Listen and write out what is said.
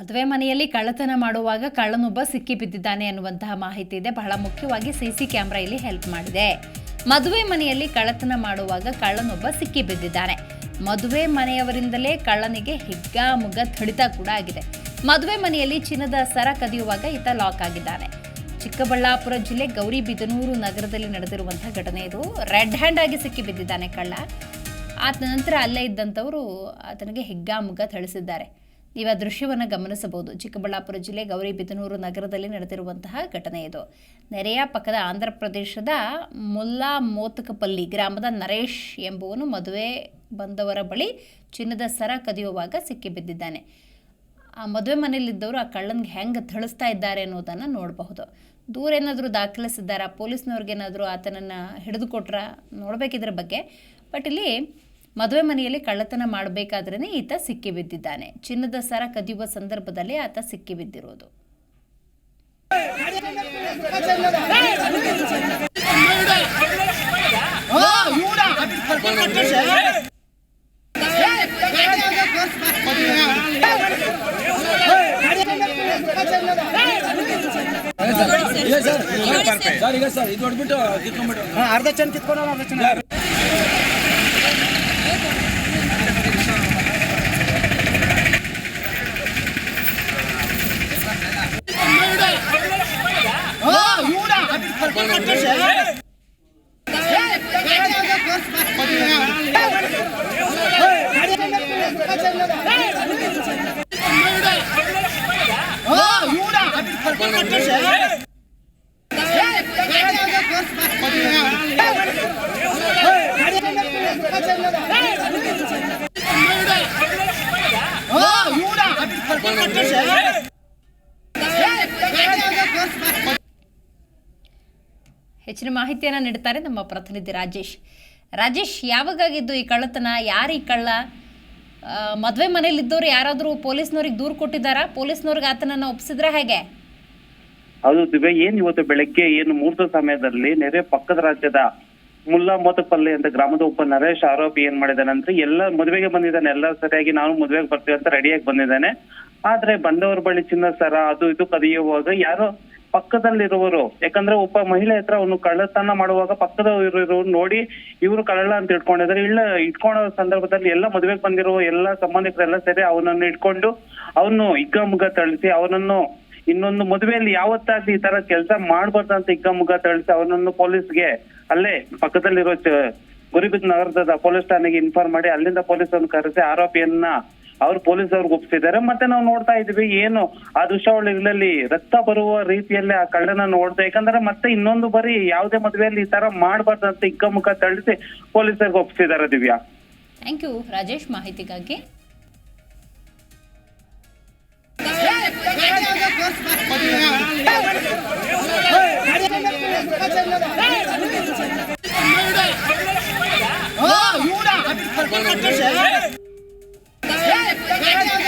ಮದುವೆ ಮನೆಯಲ್ಲಿ ಕಳ್ಳತನ ಮಾಡುವಾಗ ಕಳ್ಳನೊಬ್ಬ ಸಿಕ್ಕಿ ಬಿದ್ದಿದ್ದಾನೆ ಅನ್ನುವಂತಹ ಮಾಹಿತಿ ಇದೆ. ಬಹಳ ಮುಖ್ಯವಾಗಿ ಸಿ ಕ್ಯಾಮೆರಾ ಇಲ್ಲಿ ಹೆಲ್ಪ್ ಮಾಡಿದೆ. ಮದುವೆ ಮನೆಯಲ್ಲಿ ಕಳ್ಳತನ ಮಾಡುವಾಗ ಕಳ್ಳನೊಬ್ಬ ಸಿಕ್ಕಿ ಬಿದ್ದಿದ್ದಾನೆ. ಮದುವೆ ಮನೆಯವರಿಂದಲೇ ಕಳ್ಳನಿಗೆ ಹಿಗ್ಗಾಮುಗ್ಗ ಥಳಿತ ಕೂಡ ಆಗಿದೆ. ಮದುವೆ ಮನೆಯಲ್ಲಿ ಚಿನ್ನದ ಸರ ಕದಿಯುವಾಗ ಈತ ಲಾಕ್ ಆಗಿದ್ದಾನೆ. ಚಿಕ್ಕಬಳ್ಳಾಪುರ ಜಿಲ್ಲೆ ಗೌರಿಬಿದನೂರು ನಗರದಲ್ಲಿ ನಡೆದಿರುವಂತಹ ಘಟನೆ ಇದು. ರೆಡ್ ಹ್ಯಾಂಡ್ ಆಗಿ ಸಿಕ್ಕಿ ಬಿದ್ದಿದ್ದಾನೆ ಕಳ್ಳ. ಆತ ನಂತರ ಅಲ್ಲೇ ಇದ್ದಂಥವರು ಆತನಿಗೆ ಹಿಗ್ಗಾಮುಗ್ಗ ಥಳಿಸಿದ್ದಾರೆ. ನೀವು ಆ ದೃಶ್ಯವನ್ನು ಗಮನಿಸಬಹುದು. ಚಿಕ್ಕಬಳ್ಳಾಪುರ ಜಿಲ್ಲೆ ಗೌರಿಬಿದನೂರು ನಗರದಲ್ಲಿ ನಡೆದಿರುವಂತಹ ಘಟನೆ ಇದು. ನೆರೆಯ ಪಕ್ಕದ ಆಂಧ್ರ ಪ್ರದೇಶದ ಮುಲ್ಲಾ ಮೋತಕಪಲ್ಲಿ ಗ್ರಾಮದ ನರೇಶ್ ಎಂಬುವನು ಮದುವೆ ಬಂದವರ ಬಳಿ ಚಿನ್ನದ ಸರ ಕದಿಯುವಾಗ ಸಿಕ್ಕಿಬಿದ್ದಿದ್ದಾನೆ. ಆ ಮದುವೆ ಮನೆಯಲ್ಲಿದ್ದವರು ಆ ಕಳ್ಳನಿಗೆ ಹೆಂಗೆ ಥಳಿಸ್ತಾ ಇದ್ದಾರೆ ಅನ್ನೋದನ್ನು ನೋಡಬಹುದು. ದೂರ ಏನಾದರೂ ದಾಖಲಿಸಿದ್ದಾರಾ? ಪೊಲೀಸ್ನವ್ರಿಗೇನಾದರೂ ಆತನನ್ನು ಹಿಡಿದು ಕೊಟ್ರ ನೋಡಬೇಕಿದ್ರ ಬಗ್ಗೆ. ಬಟ್ ಇಲ್ಲಿ ಮದುವೆ ಮನೆಯಲ್ಲಿ ಕಳ್ಳತನ ಮಾಡಬೇಕಾದ್ರೇ ಈತ ಸಿಕ್ಕಿ ಬಿದ್ದಿದ್ದಾನೆ. ಚಿನ್ನದ ಸರ ಕದಿಯುವ ಸಂದರ್ಭದಲ್ಲಿ ಆತ ಸಿಕ್ಕಿ ಬಿದ್ದಿರೋದು ಸರ್ ಈಗ ಸರ್ ಇದು ಹೊಡ್ಬಿಟ್ಟು ಕಿತ್ಕೊಂಡ್ಬಿಟ್ಟು ಹಾ, ಅರ್ಧ ಚಂದ ಕಿತ್ಕೊಂಡು ಅರ್ಧ Hey! ಹೆಚ್ಚಿನ ಮಾಹಿತಿಯನ್ನು ನೀಡುತ್ತಾರೆ ನಮ್ಮ ಪ್ರತಿನಿಧಿ ರಾಜೇಶ್. ರಾಜೇಶ್, ಯಾವಾಗಾಗಿದ್ದು ಈ ಕಳ್ಳತನ? ಯಾರು ಈ ಕಳ್ಳ? ಮದುವೆ ಮನೇಲಿದ್ದವ್ರು ಯಾರಾದರೂ ಪೊಲೀಸ್ನವ್ರಿಗೆ ದೂರು ಕೊಟ್ಟಿದ್ದಾರಾ? ಪೊಲೀಸ್ನವ್ರಿಗೆ ಆತನನ್ನು ಒಪ್ಪಿಸಿದ್ರೆ ಹೇಗೆ? ಹೌದು ದಿವ್ಯ, ಏನ್ ಇವತ್ತು ಬೆಳಗ್ಗೆ, ಏನು ಮೂರ್ತ ಸಮಯದಲ್ಲಿ ನೆರೆ ಪಕ್ಕದ ರಾಜ್ಯದ ಮುಲ್ಲಾ ಮೋತಪಲ್ಲಿ ಅಂತ ಗ್ರಾಮದ ಒಬ್ಬ ನರೇಶ್ ಆರೋಪಿ ಏನ್ ಮಾಡಿದಾನೆ ಅಂದ್ರೆ ಎಲ್ಲ ಮದುವೆಗೆ ಬಂದಿದ್ದಾನೆ, ಎಲ್ಲ ಸರಿಯಾಗಿ ನಾನು ಮದುವೆಗೆ ಬರ್ತೀವಿ ಅಂತ ರೆಡಿಯಾಗಿ ಬಂದಿದ್ದಾನೆ. ಆದ್ರೆ ಬಂದವರ ಬಳಿ ಚಿನ್ನ ಸರ, ಅದು ಇದು ಕದಿಯುವಾಗ ಯಾರೋ ಪಕ್ಕದಲ್ಲಿರುವವರು ಯಾಕಂದ್ರೆ ಒಬ್ಬ ಮಹಿಳೆ ಹತ್ರ ಅವನು ಕಳ್ಳತನ ಮಾಡುವಾಗ ಪಕ್ಕದವರು ನೋಡಿ ಇವರು ಕಳ್ಳ ಅಂತ ಇಟ್ಕೊಂಡಿದ್ದಾರೆ ಇಲ್ಲ, ಇಟ್ಕೊಳ್ಳೋ ಸಂದರ್ಭದಲ್ಲಿ ಎಲ್ಲ ಮದುವೆಗೆ ಬಂದಿರುವ ಎಲ್ಲ ಸಂಬಂಧಿಕರೆಲ್ಲ ಸೇರಿ ಅವನನ್ನು ಇಟ್ಕೊಂಡು ಅವನು ಹಿಗ್ಗಾಮುಗ್ಗ ತಳಿಸಿ ಅವನನ್ನು ಇನ್ನೊಂದು ಮದುವೆಯಲ್ಲಿ ಯಾವತ್ತಾಗ್ಲಿ ಈ ತರ ಕೆಲಸ ಮಾಡ್ಬಾರ್ದು ಅಂತ ಹಿಗ್ಗಾಮುಗ್ಗ ತಳಿಸಿ ಅವನನ್ನು ಪೊಲೀಸ್ಗೆ ಅಲ್ಲೇ ಪಕ್ಕದಲ್ಲಿರೋ ಗುರಿಬಿದ್ ನಗರದ ಪೊಲೀಸ್ ಠಾಣೆಗೆ ಇನ್ಫಾರ್ಮ್ ಮಾಡಿ ಅಲ್ಲಿಂದ ಪೊಲೀಸರನ್ನು ಕರೆಸಿ ಆರೋಪಿಯನ್ನ ಅವ್ರು ಪೊಲೀಸ್ ಅವ್ರಿಗೆ ಒಪ್ಪಿಸಿದ್ದಾರೆ ಮತ್ತೆ ನಾವು ನೋಡ್ತಾ ಇದೀವಿ ಏನು ಆ ದೃಶ್ಯಾವಳಿಗಳಲ್ಲಿ ರಕ್ತ ಬರುವ ರೀತಿಯಲ್ಲಿ ಆ ಕಳ್ಳನ ನೋಡ್ತಾ ಯಾಕಂದ್ರೆ ಮತ್ತೆ ಇನ್ನೊಂದು ಬಾರಿ ಯಾವುದೇ ಮದುವೆಯಲ್ಲಿ ಈ ತರ ಮಾಡಬಾರ್ದು ಅಂತ ಮುಖ ತಳಿಸಿ ಪೊಲೀಸರಿಗೆ ಒಪ್ಪಿಸಿದ್ದಾರೆ ದಿವ್ಯಾ ಥ್ಯಾಂಕ್ ಯು ರಾಜೇಶ್ ಮಾಹಿತಿಗಾಗಿ